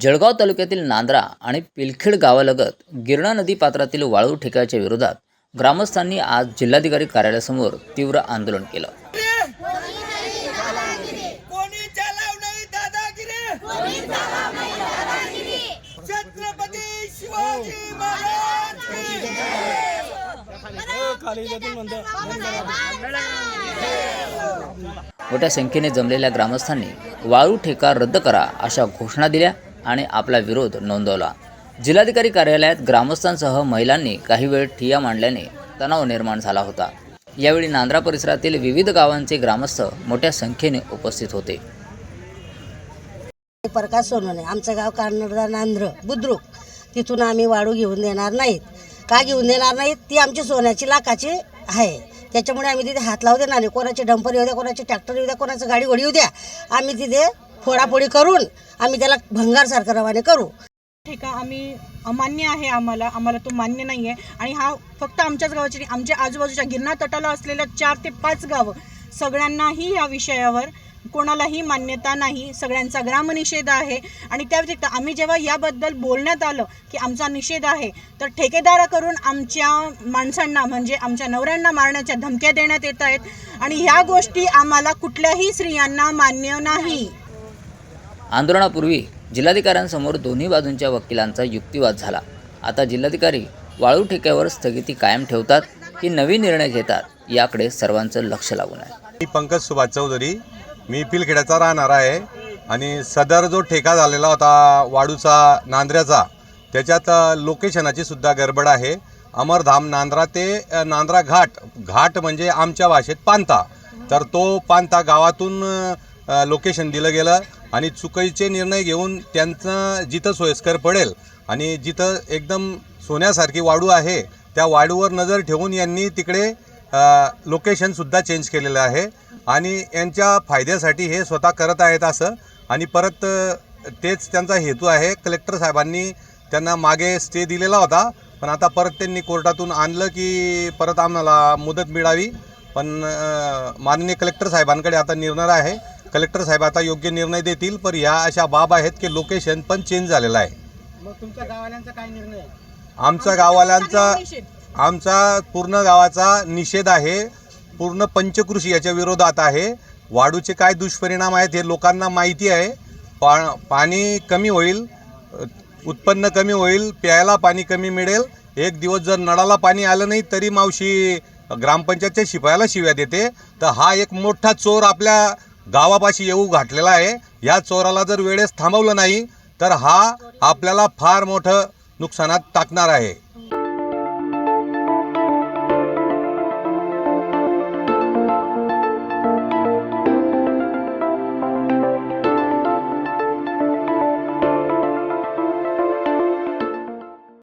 जळगाव तालुक्यातील नांद्रा आणि पिलखेड गावालगत गिरणा नदी पात्रातील वाळू ठेक्याच्या विरोधात ग्रामस्थांनी आज जिल्हाधिकारी कार्यालयासमोर तीव्र आंदोलन केलं. मोठ्या संख्येने जमलेल्या ग्रामस्थांनी वाळू ठेका रद्द करा अशा घोषणा दिल्या. आणि आपला विरोध नोंदवला. जिल्हाधिकारी कार्यालयात ग्रामस्थांसह महिलांनी काही वेळ ठिया मांडल्याने तणाव निर्माण झाला होता. यावेळी नांद्रा परिसरातील विविध गावांचे ग्रामस्थ मोठ्या संख्येने उपस्थित होते. प्रकाश सोनवणे आमचं गाव कानडदा नांद्र बुद्रुक. तिथून आम्ही वाळू घेऊन देणार नाहीत. का घेऊन देणार नाहीत? ती आमची सोन्याची लाखाची आहे. त्याच्यामुळे आम्ही तिथे हात लावू देणार नाही. कोणाचे डंपर येऊ द्या कोणाचे ट्रॅक्टर येऊ द्या कोणाचं गाडी घोडी येऊ द्या. आम्ही तिथे फोडाफोडी करून आम्ही त्याला भंगारसारखं रवाने करू. ठेका आम्ही अमान्य आहे आम्हाला आम्हाला तो मान्य नाही आहे आणि हा फक्त आमच्याच गावाची नाही, आमच्या आजूबाजूच्या गिरणा तटाला असलेल्या चार ते पाच गावं सगळ्यांनाही या विषयावर कोणालाही मान्यता नाही सगळ्यांचा ग्रामनिषेध आहे. आणि त्या व्यतिरिक्त आम्ही जेव्हा याबद्दल बोलण्यात आलं की आमचा निषेध आहे तर ठेकेदाराकडून आमच्या माणसांना म्हणजे आमच्या नवऱ्यांना मारण्याच्या धमक्या देण्यात येत आहेत. आणि ह्या गोष्टी आम्हाला कुठल्याही स्त्रियांना मान्य नाही. आंदोलनापूर्वी जिल्हाधिकाऱ्यांसमोर दोन्ही बाजूंच्या वकिलांचा युक्तिवाद झाला. आता जिल्हाधिकारी वाळू ठेक्यावर स्थगिती कायम ठेवतात की नवीन निर्णय घेतात याकडे सर्वांचं लक्ष लागून आहे. मी पंकज सुभाष चौधरी मी पिलखेड्याचा राहणार आहे आणि सदर जो ठेका झालेला होता वाडूचा नांद्र्याचा त्याच्यात लोकेशनाची सुद्धा गडबड आहे. अमरधाम नांद्रा ते नांद्रा घाट घाट म्हणजे आमच्या भाषेत पांता. तर तो पांता गावातून लोकेशन दिलं गेलं. आणि चुकीचे निर्णय घेऊन त्यांचं जिथं सोयीस्कर पडेल आणि जिथं एकदम सोन्यासारखी वाडू आहे त्या वाडूवर नजर ठेवून यांनी तिकडे लोकेशनसुद्धा चेंज केलेलं आहे. आणि यांच्या फायद्यासाठी हे स्वतः करत आहेत असं. आणि परत तेच त्यांचा हेतू आहे. कलेक्टर साहेबांनी त्यांना मागे स्टे दिलेला होता. पण आता परत त्यांनी कोर्टातून आणलं की परत आम्हाला मुदत मिळावी. पण माननीय कलेक्टर साहेबांकडे आता निर्णय आहे. कलेक्टर साहेब आता योग्य निर्णय देतील पण ह्या अशा बाब आहेत की लोकेशन पण चेंज झालेलं आहे. मग तुमच्या गावाल्यांचा काय निर्णय? आहे? आमच्या गावाल्यांचा निषेध. आमचा पूर्ण गावाचा निषेध आहे. पूर्ण पंचकृषी याच्या विरोधात आहे. वाढूचे काय दुष्परिणाम आहेत हे लोकांना माहिती आहे. पा पाणी कमी होईल अ, उत्पन्न कमी होईल प्यायला पाणी कमी मिळेल. एक दिवस जर नळाला पाणी आलं नाही तरी मावशी ग्रामपंचायतच्या शिपायाला शिव्या देते. तर हा एक मोठा चोर आपल्या गावापाशी येऊ घातलेला आहे. या चोराला जर वेळेस थांबवलं नाही तर हा आपल्याला फार मोठं नुकसानात टाकणार आहे.